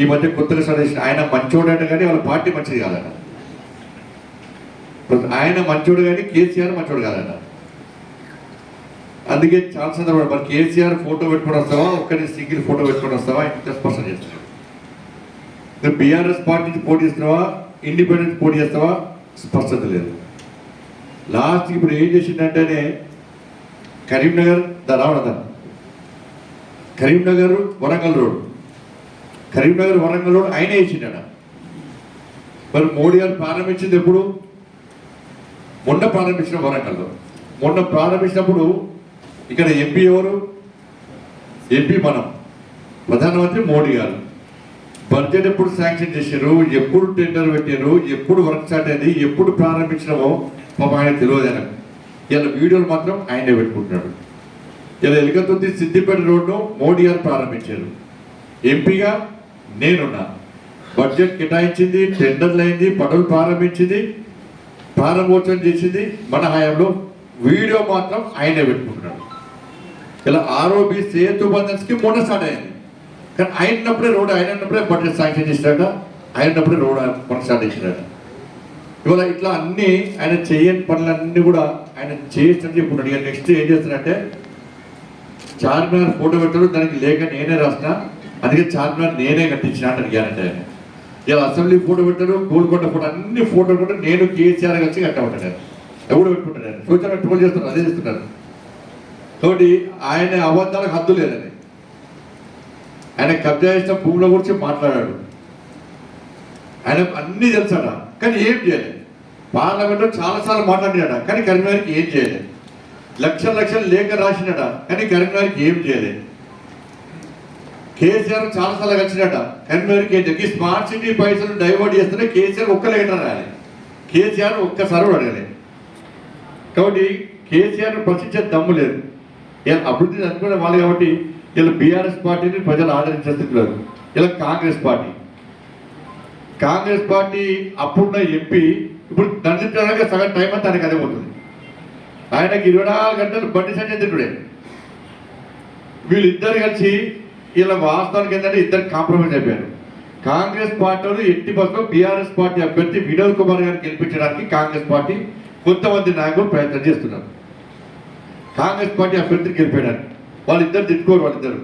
ఈ మధ్య కొత్తగా సజెషన్ ఆయన మంచోడట కానీ వాళ్ళ పార్టీ మంచిది కాదట. ఆయన మంచోడు కానీ కేసీఆర్ మంచోడు కాదట. అందుకే చాలా సందర్భాలు మరి కేసీఆర్ ఫోటో పెట్టుకొని వస్తావా? ఒక్కరి సింగిల్ ఫోటో పెట్టుకొని వస్తావా? ఇంత స్పష్టం చేస్తున్నాడు నువ్వు బీఆర్ఎస్ పార్టీ నుంచి పోటీ చేస్తున్నావా? ఇండిపెండెన్స్ పోటీ చేస్తావా? స్పష్టత లేదు. లాస్ట్ ఇప్పుడు ఏం చేసిందంటేనే కరీంనగర్ ద రావణ కరీంనగర్ వరంగల్ రోడ్. కరీంనగర్ వరంగల్ రోడ్ ఆయనే ఇచ్చిండ మరి మోడీ గారు ప్రారంభించింది ఎప్పుడు? మొన్న ప్రారంభించిన వరంగల్లో. మొన్న ప్రారంభించినప్పుడు ఇక్కడ ఎంపీ ఎవరు? ఎంపీ మనం. ప్రధానమంత్రి మోడీ గారు. బడ్జెట్ ఎప్పుడు శాంక్షన్ చేశారు ఎప్పుడు టెండర్ పెట్టారు ఎప్పుడు వర్క్ స్టార్ట్ అయింది? ఎప్పుడు ప్రారంభించినామో పాపం ఆయన తెలియదు ఆయన ఇలా వీడియోలు మాత్రం ఆయనే పెట్టుకుంటున్నాడు. ఇలా ఎలుగతుర్తి సిద్దిపేట రోడ్ను మోడీ గారు ప్రారంభించారు. ఎంపీగా నేనున్నా. బడ్జెట్ కేటాయించింది టెండర్లు అయింది పనులు ప్రారంభించింది ప్రారంభోత్సవం చేసింది. మన హయాంలో వీడియో మాత్రం ఆయనే పెట్టుకుంటున్నాడు. ఇలా ఆరోపి సేతు బంధన్ స్కీమ్ మొన్న స్టార్ట్ అయింది. కానీ ఆయన ఉన్నప్పుడే రోడ్ ఆయన ఉన్నప్పుడే బడ్జెట్ శాంక్షన్ చేసినాక ఆయన ఉన్నప్పుడే రోడ్ మొన్న స్టార్ట్ చేసినాడు? ఇవాళ ఇట్లా అన్ని ఆయన చేయని పనులన్నీ కూడా ఆయన చేసినట్టు చెప్పుకున్నాడు ఇక నెక్స్ట్ ఏం చేస్తారంటే చార్మినార్ ఫోటో పెట్టారు దానికి లేఖ నేనే రాసిన. అందుకే చార్మినార్ నేనే కట్టించిన అంటారు గ్యారంటీ ఆయన. ఇలా అసెంబ్లీ ఫోటో పెట్టారు గోల్కొండ ఫోటో అన్ని ఫోటోలు కూడా నేను కేసీఆర్ కలిసి కట్టమంటాడు ఎవడు పెట్టుకుంటాడు ఆయన? సూచన ట్రోల్ చేస్తున్నారు అదే చేస్తున్నారు. కాబట్టి ఆయన అబద్ధాలకు హద్దు లేదని ఆయన కబ్జా చేసిన భూముల గురించి మాట్లాడాడు. ఆయన అన్నీ తెలుసాడ కానీ ఏం చేయలేదు. పార్లమెంట్లో చాలాసార్లు మాట్లాడాడ కానీ కరీంనగర్కి ఏం చేయలేదు. లక్షల లక్షలు లేఖ రాసినాడా కానీ కరీంనగర్కి ఏం చేయలేదు. కేసీఆర్ చాలాసార్లు కలిసినట కరీంనగర్కి ఏం ఈ స్మార్ట్ సిటీ పైసలు డైవర్ట్ చేస్తేనే కేసీఆర్ ఒక్క లెటర్ రాయాలి. కేసీఆర్ ఒక్కసారి అడగలేదు కాబట్టి కేసీఆర్ ప్రశ్నించే దమ్ము లేదు. ఇలా అభివృద్ధి అనుకునే వాళ్ళు కాబట్టి ఇలా బీఆర్ఎస్ పార్టీని ప్రజలు ఆదరించే స్థితి లేదు. ఇలా కాంగ్రెస్ పార్టీ. కాంగ్రెస్ పార్టీ అప్పుడున్న ఎంపీ ఇప్పుడు దండించడానికి సగం టైం అంతా ఆయనకు అదే పోతుంది ఆయనకి ఇరవై నాలుగు గంటలు బండి సంజయ్ తిట్టుడే. వీళ్ళిద్దరు కలిసి ఇలా వాస్తవానికి ఏంటంటే ఇద్దరు కాంప్రమైజ్ అయిపోయారు. కాంగ్రెస్ పార్టీ వాళ్ళు ఎట్టి బస్సులో బీఆర్ఎస్ పార్టీ అభ్యర్థి వినోద్ కుమార్ గారిని గెలిపించడానికి కాంగ్రెస్ పార్టీ కొంతమంది నాయకులు ప్రయత్నం చేస్తున్నారు. కాంగ్రెస్ పార్టీ అభ్యర్థిని గెలిపేయడానికి. వాళ్ళిద్దరు తిట్టుకోరు వాళ్ళిద్దరు.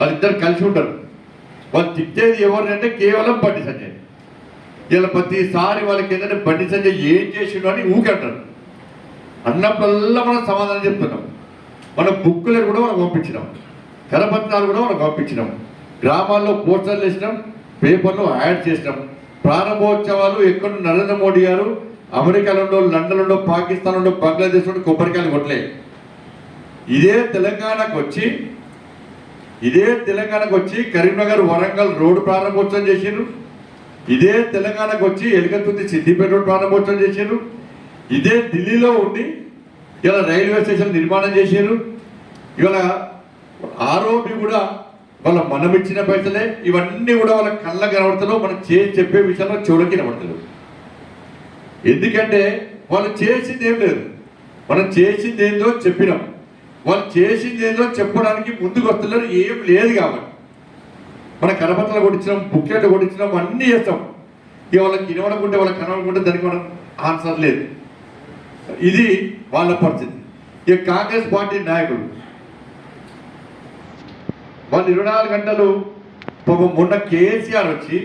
వాళ్ళిద్దరు కలిసి ఉంటారు. వాళ్ళు తిట్టేది ఎవరినంటే కేవలం బండి సంజయ్. ఇలా ప్రతిసారి వాళ్ళకి ఏంటంటే బండి సంజయ్ ఏం చేసిండు అని ఊకంటారు అన్నప్పుడల్లా మనం సమాధానం చెప్తున్నాం. మన బుక్కులను కూడా మనం పంపించినాం. కరపత్రాలు కూడా మనం పంపించినాం. గ్రామాల్లో పోస్టర్లు వేసినాం పేపర్లో యాడ్ చేసినాం. ప్రారంభోత్సవాలు ఎక్కడ నరేంద్ర మోడీ గారు అమెరికాలో లండన్లో పాకిస్తాన్లో బంగ్లాదేశ్లో కొబ్బరికాయలు కొట్టలే. ఇదే తెలంగాణకు వచ్చి ఇదే తెలంగాణకు వచ్చి కరీంనగర్ వరంగల్ రోడ్డు ప్రారంభోత్సవం చేసిండ్రు. ఇదే తెలంగాణకు వచ్చి ఎలుగతుర్తి సిద్దిపేట రోడ్డు ప్రారంభోత్సవం చేసిండ్రు. ఇదే ఢిల్లీలో ఉండి ఇలా రైల్వే స్టేషన్ నిర్మాణం చేశారు ఇవాళ ఆరోపి కూడా వాళ్ళ మనం ఇచ్చిన పైసలే ఇవన్నీ కూడా వాళ్ళ కళ్ళ కనబడతలో మనం చేసి చెప్పే విషయంలో చెవులకి కనబడతలేదు ఎందుకంటే వాళ్ళు చేసింది ఏం లేదు. మనం చేసింది ఏందో చెప్పినాం. వాళ్ళు చేసింది ఏందో చెప్పడానికి ముందుకు వస్తున్నారు ఏం లేదు కాబట్టి. మన కరపత్రాలు కొట్టించినాం బుక్లెట్లు కొట్టించినాం అన్నీ చేస్తాం. ఇక వాళ్ళకి వినవడకుంటే వాళ్ళకి కనవడకుంటే దానికి మనం ఆన్సర్ లేదు. ఇది వాళ్ళ పరిస్థితి. ఇక కాంగ్రెస్ పార్టీ నాయకుడు వాళ్ళు ఇరవై నాలుగు గంటలు మొన్న కేసీఆర్ వచ్చి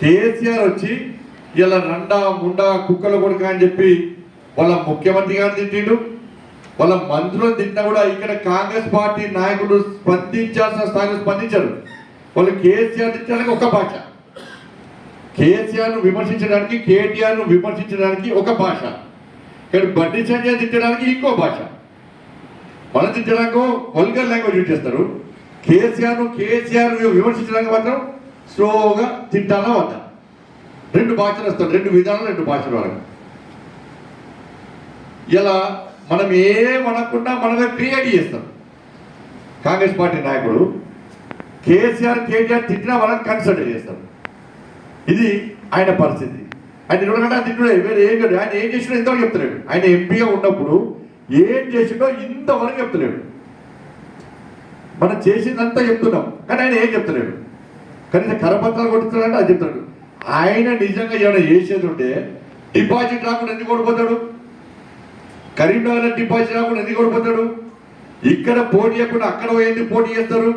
కేసీఆర్ వచ్చి ఇలా రండా ముండా కుక్కల కొడుక అని చెప్పి వాళ్ళ ముఖ్యమంత్రి గారు తిట్టిండు. వాళ్ళ మంత్రులు తిట్టినా కూడా ఇక్కడ కాంగ్రెస్ పార్టీ నాయకులు స్పందించాల్సిన స్థాయిలో స్పందించారు. వాళ్ళు కేసీఆర్ తిట్టడానికి ఒక భాష. కేసీఆర్ను విమర్శించడానికి కేటీఆర్ను విమర్శించడానికి ఒక భాష. ఇక్కడ బండి సంజయ్ తిట్టడానికి ఇంకో భాష. మనం వల్గర్ లాంగ్వేజ్ యూజ్ చేస్తారు. కేసీఆర్ను కేసీఆర్ విమర్శించడానికి మాత్రం స్లోగా తిట్టాలా వద్దా? రెండు భాషలు వస్తారు రెండు విధానాలు రెండు భాషలు వరకు ఇలా మనం ఏమనకుండా మనమే క్రియేట్ చేస్తాం కాంగ్రెస్ పార్టీ నాయకుడు కేసీఆర్ కేటీఆర్ తిట్టినా మనం కన్సల్ట్ చేస్తాం ఇది ఆయన పరిస్థితి. ఆయన ఇరవై తిట్టుడే వేరే ఏం కాదు ఆయన ఏం చేసినా ఇంతవరకు చెప్తున్నాడు ఆయన ఎంపీగా ఉన్నప్పుడు ఏం చేసిండో ఇంతవరకు చెప్తలేడు. మనం చేసిందంతా చెప్తున్నాం కానీ ఆయన ఏం చెప్తలేడు. కనీసం కరపత్రాలు కొడుతున్నాడంటే అది చెప్తాడు. ఆయన నిజంగా ఏమైనా చేసేది ఉంటే డిపాజిట్ రాకుండా ఎందుకు ఓడిపోతాడు? కరీంనగర్ డిపాజిట్ రాకుండా ఎందుకు ఓడిపోతాడు? ఇక్కడ పోటీ చేయకుండా అక్కడ పోయింది పోటీ చేస్తారు?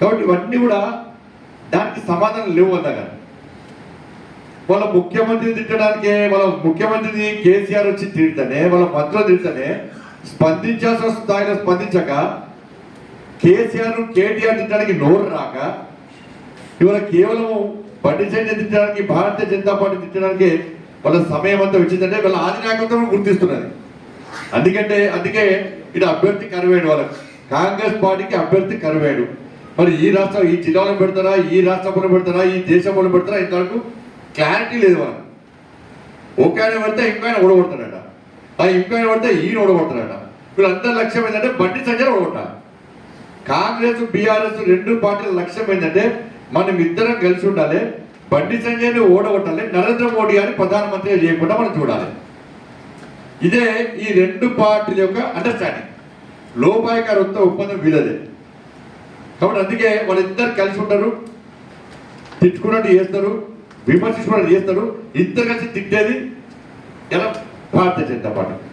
కాబట్టి ఇవన్నీ కూడా దానికి సమాధానం లేవు అందాక వాళ్ళ ముఖ్యమంత్రి తిట్టడానికే వాళ్ళ ముఖ్యమంత్రిని కేసీఆర్ వచ్చి తిడితేనే వాళ్ళ మంత్రులు తిడతానే స్పందించాల్సిన స్థాయిలో స్పందించక కేసీఆర్ కేటీఆర్ తిట్టడానికి నోరు రాక ఇవాళ కేవలం బండి సంజయ్ తిట్టడానికి భారతీయ జనతా పార్టీ తిట్టడానికి వాళ్ళ సమయం అంతా వచ్చిందంటే వాళ్ళ ఆధినాయకత్వం గుర్తిస్తున్నది. అందుకంటే అందుకే ఇటు అభ్యర్థి కరువేడు వాళ్ళకి కాంగ్రెస్ పార్టీకి అభ్యర్థి కరువేడు. మరి ఈ రాష్ట్రం ఈ జిల్లాలో పెడతారా ఈ రాష్ట్రంలో పెడతారా ఈ దేశంలో పెడతారా ఇంతవరకు క్లారిటీ లేదు మనకు. ఒక ఆయన పడితే ఇంకో ఆయన ఓడగొడతాడట. ఆ ఇంకో ఆయన పడితే ఈయన ఓడగొడతాడట. వీళ్ళందరి లక్ష్యం ఏంటంటే బండి సంజయ్ ఓడగొట్టాలి. కాంగ్రెస్ బీఆర్ఎస్ రెండు పార్టీల లక్ష్యం ఏంటంటే మనం ఇద్దరం కలిసి ఉండాలి బండి సంజయ్ని ఓడగొట్టాలి నరేంద్ర మోడీ గారిని ప్రధానమంత్రి చేయకుండా మనం చూడాలి. ఇదే ఈ రెండు పార్టీల యొక్క అండర్స్టాండింగ్ లోపాయకారు వస్తే ఒప్పందం వీలదే కాబట్టి అందుకే వాళ్ళిద్దరు కలిసి ఉంటారు తిట్టుకున్నట్టు చేస్తారు. విమర్శించుకోవడానికి చేస్తాడు? ఇంత కలిసి తిట్టేది ఎలా? భారతీయ జనతా పార్టీ.